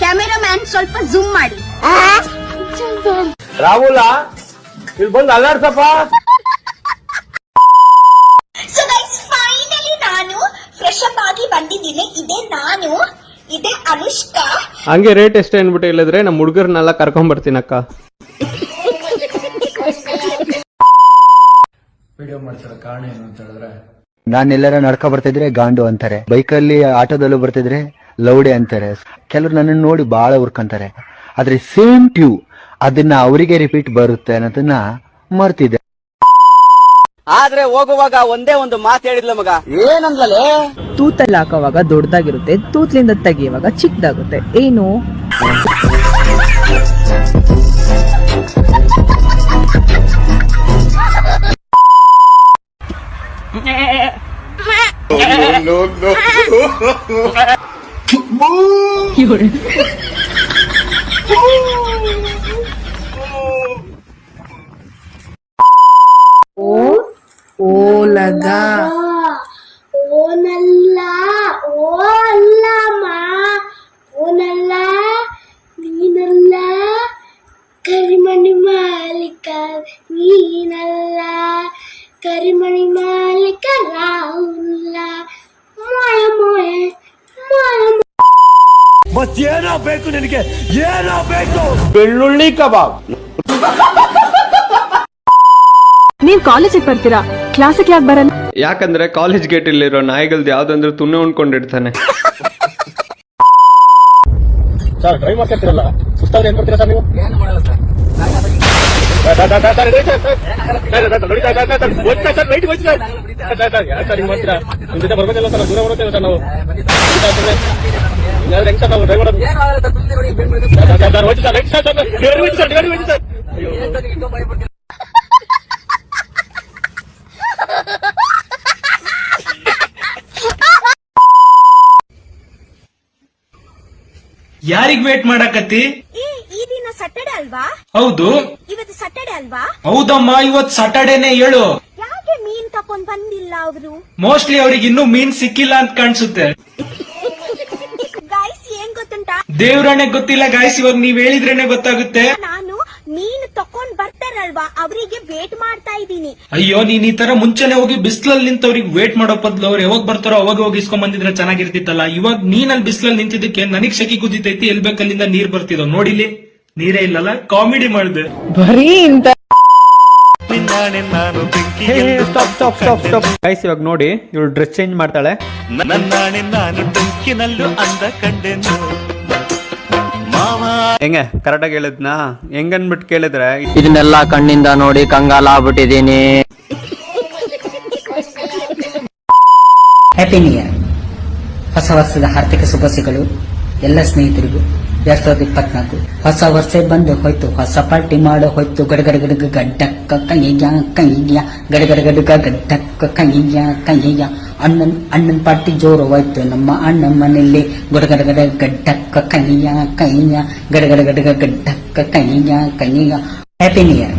Cameraman ಸ್ವಲ್ಪ zoom ಮಾಡಿ. ರಾಹುಲ ಇಲ್ಲಿ ಬಂದು ಅಲ್ಲಾಡ್ಸಪ್ಪ. ಸೊ ಗೈಸ್ ಫೈನಲಿ ನಾನು ಫ್ರೆಶ್ ಅಪ್ ಆಗಿ ಬಂದಿದ್ದೀನಿ. ಇದೇ ನಾನು ಇದೇ ಅನುಷ್ಕಾ. ಹಂಗೆ ರೇಟ್ ಎಷ್ಟು ಅನ್ಬಿಟ್ಟು ಹೇಳಿದ್ರೆ ನಮ್ಮ ಹುಡುಗರನ್ನೆಲ್ಲ ಕರ್ಕೊಂಡ್ ಬರ್ತೀನಿ ಅಕ್ಕ ನಾನೆಲ್ಲರ ನಡ್ಕ ಬರ್ತಿದ್ರೆ ಗಾಂಡು ಅಂತಾರೆ. ಬೈಕಲ್ಲಿ ಆಟೋದಲ್ಲೂ ಬರ್ತಿದ್ರೆ ಲೌಡೆ ಅಂತಾರೆ. ಕೆಲವರು ನನ್ನನ್ನು ನೋಡಿ ಬಹಳ ಹುರ್ಕೊಂತಾರೆ. ಆದ್ರೆ ಸೇಮ್ ಟ್ಯೂ ಅದನ್ನ ಅವರಿಗೆ ರಿಪೀಟ್ ಬರುತ್ತೆ ಅನ್ನೋದನ್ನ ಮರ್ತಿದ್ದೆ. ಆದ್ರೆ ಹೋಗುವಾಗ ಒಂದೇ ಒಂದು ಮಾತು ಹೇಳಿದ್ಲ ಮಗ. ಏನಂದ್ಲೇ ತೂತಲ್ಲಿ ಹಾಕುವಾಗ ದೊಡ್ಡದಾಗಿರುತ್ತೆ ತೂತ್ಲಿಂದ ತೆಗೆಯುವಾಗ ಚಿಕ್ಕದಾಗುತ್ತೆ. ಏನು? 有人。ஓ ஓலகா ஓ நல்லா ஓ அல்லாமா ஓ நல்லா நீ நல்லா கரிமணி மாலிக்கா நீ நல்லா கரிமணி ಮತ್ತೇನೋ ಬೇಕು ನಿನಗೆ ಏನೋ ಬೇಕು. ಬೆಳ್ಳುಳ್ಳಿ ಕಬಾಬ್. ನೀವ್ ಕಾಲೇಜಿಗೆ ಬರ್ತೀರಾ? ಕ್ಲಾಸಿಗೆ ಯಾಕೆ ಬರಲ್ಲ? ಯಾಕಂದ್ರೆ ಕಾಲೇಜ್ ಗೇಟ್ ಇಲ್ಲಿರೋ ನಾಯಿಗಳ್ದು ಯಾವ್ದಂದ್ರೆ ತುಣ್ಣೆ ಉಣ್ಕೊಂಡಿರ್ತಾನೆ. ಸರ್ ಡ್ರೈವ್ ಮಾಡ್ತಿರಲ್ಲ ಸುಸ್ತಾದ್ರೆ ಏನ್ ಮಾಡ್ತೀರಾ ಸರ್ ನೀವು? ಜೊತೆ ಬರ್ಬೇಕಲ್ಲ ಸರ್ ದೂರ ಬರುತ್ತೆ ಸರ್ ನಾವು ಹೆಂಗ್ ಸರ್ ನಾವು ಡ್ರೈವ್ ಮಾಡೋದು. ಯಾರಿಗ್ ವೇಟ್ ಮಾಡಾಕತ್ತಿ ಸಟರ್ಡೇ ಈ ದಿನ ಸಟರ್ಡೆ ಅಲ್ವಾ ಹೌದು ಇವತ್ತು ಸಟರ್ಡೆ ಅಲ್ವಾ? ಹೌದಮ್ಮ ಇವತ್ತು ಸಾಟರ್ಡೇನೆ ಹೇಳು ಯಾಕೆ ಮೀನ್ ತಕೊಂಡ್ ಬಂದಿಲ್ಲ ಅವರು? ಮೋಸ್ಟ್ಲಿ ಅವ್ರಿಗೆ ಇನ್ನೂ ಮೀನ್ ಸಿಕ್ಕಿಲ್ಲ ಅಂತ ಕಾಣಿಸುತ್ತೆ. ಗೈಸ್ ಏನ್ ಗೊತ್ತುಂಟಾ? ದೇವ್ರಣ್ಣೆ ಗೊತ್ತಿಲ್ಲ ಗಾಯ್ಸ್ ಇವಾಗ ನೀವ್ ಹೇಳಿದ್ರೇನೆ ಗೊತ್ತಾಗುತ್ತೆ. ನಾನು ಮೀನ್ ತಕೊಂಡ್ ಬರ್ತಾರಲ್ವಾ? ಅವರಿಗೆ ವೇಟ್ ಮಾಡ್ತಾ ಇದ್ದೀನಿ. ಅಯ್ಯೋ ನೀನ್ ಈ ತರ ಮುಂಚೆನೆ ಹೋಗಿ ಬಿಸ್ಲಲ್ಲಿ ನಿಂತವ್ರಿಗೆ ವೇಟ್ ಮಾಡೋ ಬದ್ಲು ಅವ್ರು ಯಾವಾಗ ಬರ್ತಾರೋ ಅವಾಗ ಹೋಗಿ ಇಸ್ಕೊಂಡ್ ಬಂದಿದ್ರೆ ಚೆನ್ನಾಗಿರ್ತಿತ್ತಲ್ಲ. ಇವಾಗ ನೀನಲ್ಲಿ ಬಿಸ್ಲಲ್ಲಿ ನಿಂತಿದ್ದಕ್ಕೆ ನನಗ್ ಶಕಿ ಕುದಿತೈತಿ ಎಲ್ ಬೇಕಲ್ಲಿಂದ ನೀರ್ ಬರ್ತಿದೋ ನೋಡಿಲಿ ನೀರೇ ಇಲ್ಲಲ್ಲ ಕಾಮಿಡಿ ಮಾಡಿದೆ. ಬರೀ ಇಂತ stop stop stop stop guys ಇವಾಗ ನೋಡಿ ಇವಳು ಡ್ರೆಸ್ ಚೇಂಜ್ ಮಾಡ್ತಾಳೆ. ಹೆಂಗೆ? ಕರೆಕ್ಟಾಗಿ ಹೇಳಿದ್ನಾ? ಹೆಂಗನ್ಬಿಟ್ಟು ಕೇಳಿದ್ರೆ? ಇದನ್ನೆಲ್ಲ ಕಣ್ಣಿಂದ ನೋಡಿ ಕಂಗಾಲ ಆಗ್ಬಿಟ್ಟಿದೀನಿ ಹ್ಯಾಪಿ ನ್ಯೂ ಇಯರ್ ಹೊಸ ವರ್ಷದ ಆರ್ಥಿಕ ಶುಭಾಶಯಗಳು. ಎಲ್ಲ ಸ್ನೇಹಿತರಿಗೂ. ಎರಡ್ ಸಾವಿರದ ಇಪ್ಪತ್ನಾಲ್ಕು ಹೊಸ ವರ್ಷ ಬಂದು ಹೋಯ್ತು ಹೊಸ ಪಾರ್ಟಿ ಮಾಡೋ ಹೋಯ್ತು ಗಡಗಡ ಗಡಗ ಗಡ್ಡಕ್ಕ ಕೈಯ ಕೈಯ ಗಡಗಡ ಗಡಗ ಗಡ್ಡಕ್ಕ ಕೈಯ ಕೈಯ ಅಣ್ಣನ್ ಅಣ್ಣನ್ ಪಾರ್ಟಿ ಜೋರು ಹೋಯ್ತು ನಮ್ಮ ಅಣ್ಣನ ಮನೆಯಲ್ಲಿ ಗಡಗಡ ಗಡ ಗಡ್ಡಕ್ಕ ಕೈಯ ಕೈಯ ಗಡಗಡ ಗಡಗ ಗಡ್ಡಕ್ಕ ಕೈಯ ಕೈಯ ಹ್ಯಾಪಿ ನ್ಯೂ ಇಯರ್